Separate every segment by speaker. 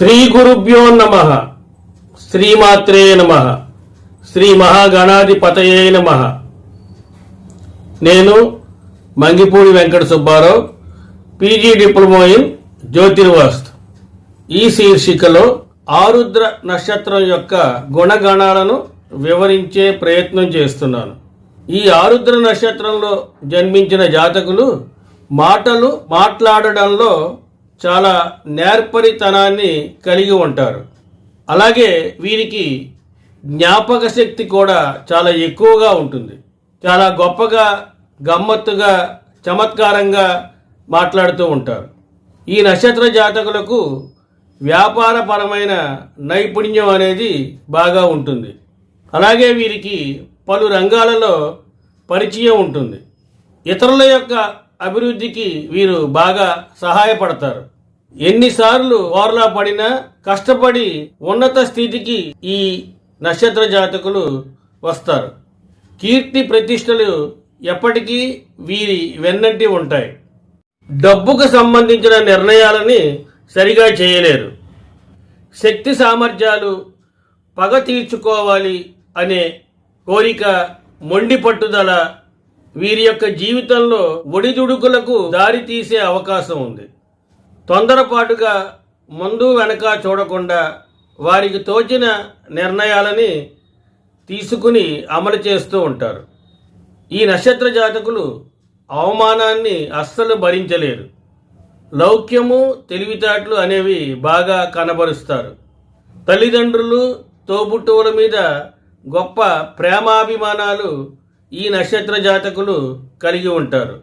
Speaker 1: శ్రీ గురుభ్యో నమ. శ్రీమాత్రే నమ. శ్రీ మహాగణాధిపతయే నమ. నేను Mangipudi Venkata Subbarao PG diploma in జ్యోతిర్వాస్తు. ఈ శీర్షికలో ఆరుద్ర నక్షత్రం యొక్క గుణగణాలను వివరించే ప్రయత్నం చేస్తున్నాను. ఈ ఆరుద్ర నక్షత్రంలో జన్మించిన జాతకులు మాటలు మాట్లాడడంలో చాలా నేర్పరితనాన్ని కలిగి ఉంటారు. అలాగే వీరికి జ్ఞాపక శక్తి కూడా చాలా ఎక్కువగా ఉంటుంది. చాలా గొప్పగా గమ్మత్తుగా చమత్కారంగా మాట్లాడుతూ ఉంటారు. ఈ నక్షత్ర జాతకులకు వ్యాపారపరమైన నైపుణ్యం అనేది బాగా ఉంటుంది. అలాగే వీరికి పలు రంగాలలో పరిచయం ఉంటుంది. ఇతరుల యొక్క అభివృద్ధికి వీరు బాగా సహాయపడతారు. ఎన్నిసార్లు ఓర్లా పడినా కష్టపడి ఉన్నత స్థితికి ఈ నక్షత్ర జాతకులు వస్తారు. కీర్తి ప్రతిష్టలు ఎప్పటికీ వీరి వెన్నంటి ఉంటాయి. డబ్బుకు సంబంధించిన నిర్ణయాలని సరిగా చేయలేరు. శక్తి సామర్థ్యాలు పగ తీర్చుకోవాలి అనే కోరిక మొండి పట్టుదల వీరి యొక్క జీవితంలో ఒడిదుడుకులకు దారి తీసే అవకాశం ఉంది. తొందరపాటుగా ముందు వెనక చూడకుండా వారికి తోచిన నిర్ణయాలని తీసుకుని అమలు చేస్తూ ఉంటారు. ఈ నక్షత్ర జాతకులు అవమానాన్ని అస్సలు భరించలేరు. లౌక్యము తెలివితేటలు అనేవి బాగా కనబరుస్తారు. తల్లిదండ్రులు తోబుట్టువుల మీద గొప్ప ప్రేమాభిమానాలు ఈ నక్షత్ర జాతకులు కలిగి ఉంటారు.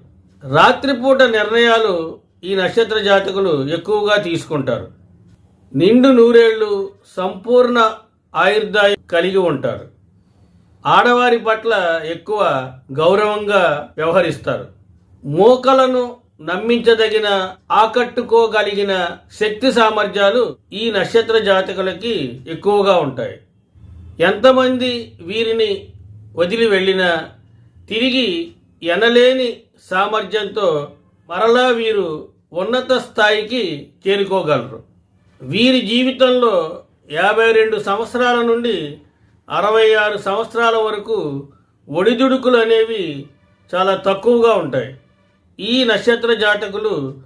Speaker 1: రాత్రిపూట నిర్ణయాలు ఈ నక్షత్ర జాతకులు ఎక్కువగా తీసుకుంటారు. నిండు నూరేళ్ళు సంపూర్ణ ఆయుర్దాయం కలిగి ఉంటారు. ఆడవారి పట్ల ఎక్కువ గౌరవంగా వ్యవహరిస్తారు. మోకలను నమ్మించదగిన ఆకట్టుకోగలిగిన శక్తి సామర్థ్యాలు ఈ నక్షత్ర జాతకులకి ఎక్కువగా ఉంటాయి. ఎంతమంది వీరిని వదిలి వెళ్ళినా తిరిగి ఎనలేని సామర్థ్యంతో మరలా వీరు ఉన్నత స్థాయికి చేరుకోగలరు. వీరి జీవితంలో యాభై రెండు సంవత్సరాల నుండి అరవై ఆరు సంవత్సరాల వరకు ఒడిదుడుకులు అనేవి చాలా తక్కువగా ఉంటాయి. ఈ నక్షత్ర జాతకులు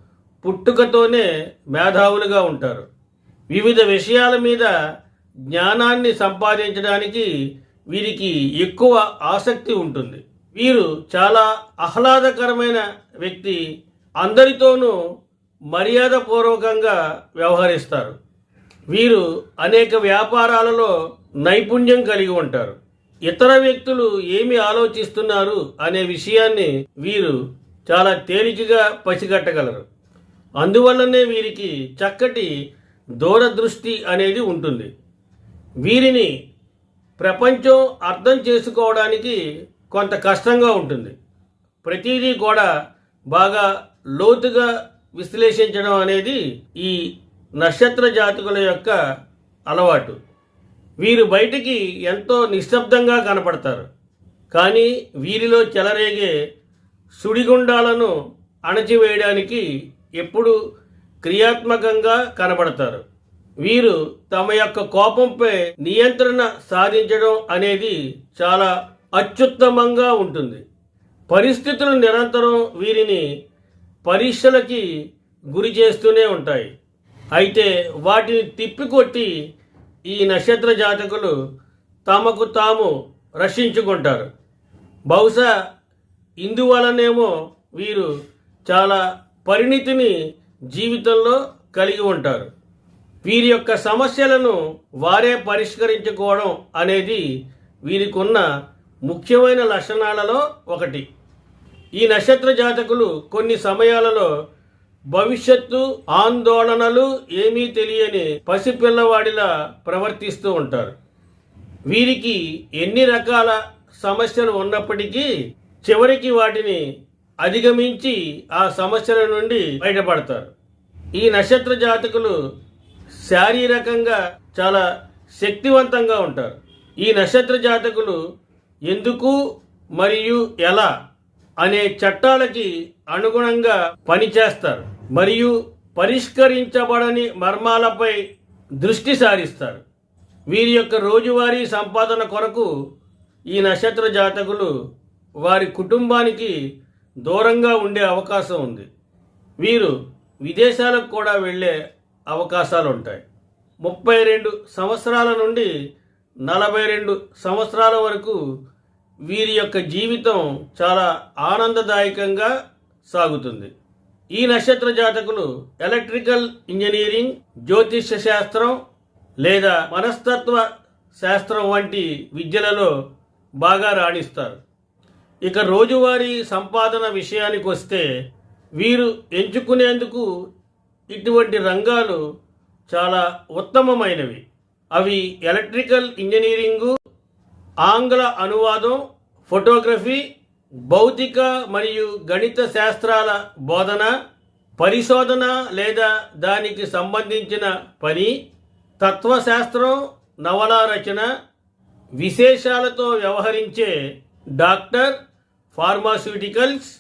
Speaker 1: పుట్టుకతోనే మేధావులుగా ఉంటారు. వివిధ విషయాల మీద జ్ఞానాన్ని సంపాదించడానికి వీరికి ఎక్కువ ఆసక్తి ఉంటుంది. వీరు చాలా ఆహ్లాదకరమైన వ్యక్తి. అందరితోనూ మర్యాదపూర్వకంగా వ్యవహరిస్తారు. వీరు అనేక వ్యాపారాలలో నైపుణ్యం కలిగి ఉంటారు. ఇతర వ్యక్తులు ఏమి ఆలోచిస్తున్నారు అనే విషయాన్ని వీరు చాలా తేలికగా పసిగట్టగలరు. అందువల్లనే వీరికి చక్కటి దూరదృష్టి అనేది ఉంటుంది. వీరిని ప్రపంచం అర్థం చేసుకోవడానికి కొంత కష్టంగా ఉంటుంది. ప్రతిదీ కూడా బాగా లోతుగా విశ్లేషించడం అనేది ఈ నక్షత్ర జాతకుల యొక్క అలవాటు. వీరు బయటికి ఎంతో నిశ్శబ్దంగా కనపడతారు. కానీ వీరిలో చెలరేగే సుడిగుండాలను అణచివేయడానికి ఎప్పుడు క్రియాత్మకంగా కనబడతారు. వీరు తమ యొక్క కోపంపై నియంత్రణ సాధించడం అనేది చాలా అత్యుత్తమంగా ఉంటుంది. పరిస్థితులు నిరంతరం వీరిని పరీక్షలకి గురి చేస్తూనే ఉంటాయి. అయితే వాటిని తిప్పికొట్టి ఈ నక్షత్ర జాతకులు తమకు తాము రక్షించుకుంటారు. బహుశా ఇందువలనేమో వీరు చాలా పరిణితిని జీవితంలో కలిగి ఉంటారు. వీరి యొక్క సమస్యలను వారే పరిష్కరించుకోవడం అనేది వీరికున్న ముఖ్యమైన లక్షణాలలో ఒకటి. ఈ నక్షత్ర జాతకులు కొన్ని సమయాలలో భవిష్యత్తు ఆందోళనలు ఏమీ తెలియని పసిపిల్లవాడిలా ప్రవర్తిస్తూ ఉంటారు. వీరికి ఎన్ని రకాల సమస్యలు ఉన్నప్పటికీ చివరికి వాటిని అధిగమించి ఆ సమస్యల నుండి బయటపడతారు. ఈ నక్షత్ర జాతకులు శారీరకంగా చాలా శక్తివంతంగా ఉంటారు. ఈ నక్షత్ర జాతకులు ఎందుకు మరియు ఎలా అనే చట్టాలకి అనుగుణంగా పనిచేస్తారు మరియు పరిష్కరించబడని మర్మాలపై దృష్టి సారిస్తారు. వీరి యొక్క రోజువారీ సంపాదన కొరకు ఈ నక్షత్ర జాతకులు వారి కుటుంబానికి దూరంగా ఉండే అవకాశం ఉంది. వీరు విదేశాలకు కూడా వెళ్ళే అవకాశాలు ఉంటాయి. ముప్పై రెండు సంవత్సరాల నుండి నలభై రెండు సంవత్సరాల వరకు వీరి యొక్క జీవితం చాలా ఆనందదాయకంగా సాగుతుంది. ఈ నక్షత్ర జాతకులు ఎలక్ట్రికల్ ఇంజనీరింగ్ జ్యోతిష్య శాస్త్రం లేదా మనస్తత్వ శాస్త్రం వంటి విద్యలలో బాగా రాణిస్తారు. ఇక రోజువారీ సంపాదన విషయానికి వస్తే వీరు ఎంచుకునేందుకు ఇటువంటి రంగాలు చాలా ఉత్తమమైనవి. అవి ఎలక్ట్రికల్ ఇంజనీరింగు ఆంగ్ల అనువాదం ఫోటోగ్రఫీ భౌతిక మరియు గణిత శాస్త్రాల బోధన పరిశోధన లేదా దానికి సంబంధించిన పని తత్వశాస్త్రం నవల రచన విశేషాలతో వ్యవహరించే డాక్టర్ ఫార్మాస్యూటికల్స్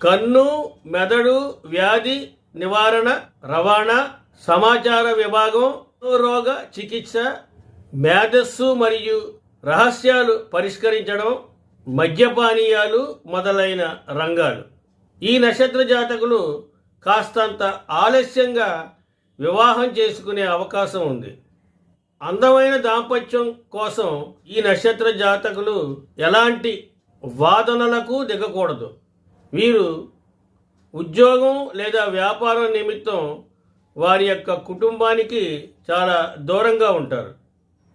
Speaker 1: కన్ను మెదడు వ్యాధి నివారణ రవాణా సమాచార విభాగం రోగ చికిత్స మేధస్సు మరియు రహస్యాలు పరిష్కరించడం మద్యపానీయాలు మొదలైన రంగాలు. ఈ నక్షత్ర జాతకులు కాస్తంత ఆలస్యంగా వివాహం చేసుకునే అవకాశం ఉంది. అందమైన దాంపత్యం కోసం ఈ నక్షత్ర జాతకులు ఎలాంటి వాదనలకు దిగకూడదు. వీరు ఉద్యోగం లేదా వ్యాపారం నిమిత్తం వారి యొక్క కుటుంబానికి చాలా దూరంగా ఉంటారు.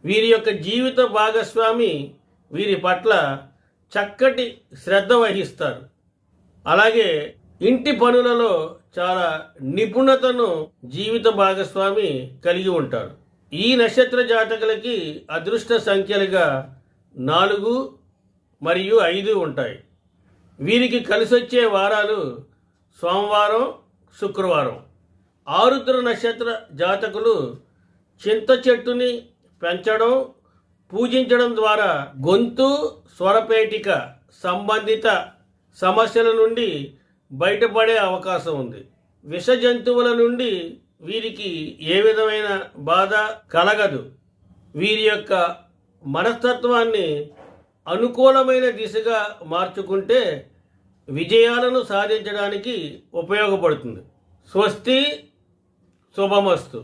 Speaker 1: వీరి యొక్క జీవిత భాగస్వామి వీరి పట్ల చక్కటి శ్రద్ధ వహిస్తారు. అలాగే ఇంటి పనులలో చాలా నిపుణతను జీవిత భాగస్వామి కలిగి ఉంటారు. ఈ నక్షత్ర జాతకులకి అదృష్ట సంఖ్యలుగా నాలుగు మరియు ఐదు ఉంటాయి. వీరికి కలిసొచ్చే వారాలు సోమవారం శుక్రవారం. ఆరుద్ర నక్షత్ర జాతకులు చింత చెట్టుని పెంచడం పూజించడం ద్వారా గొంతు స్వరపేటిక సంబంధిత సమస్యల నుండి బయటపడే అవకాశం ఉంది. విష జంతువుల నుండి వీరికి ఏ విధమైన బాధ కలగదు. వీరి యొక్క మనస్తత్వాన్ని అనుకూలమైన దిశగా మార్చుకుంటే విజయాలను సాధించడానికి ఉపయోగపడుతుంది. స్వస్తి శుభమస్తు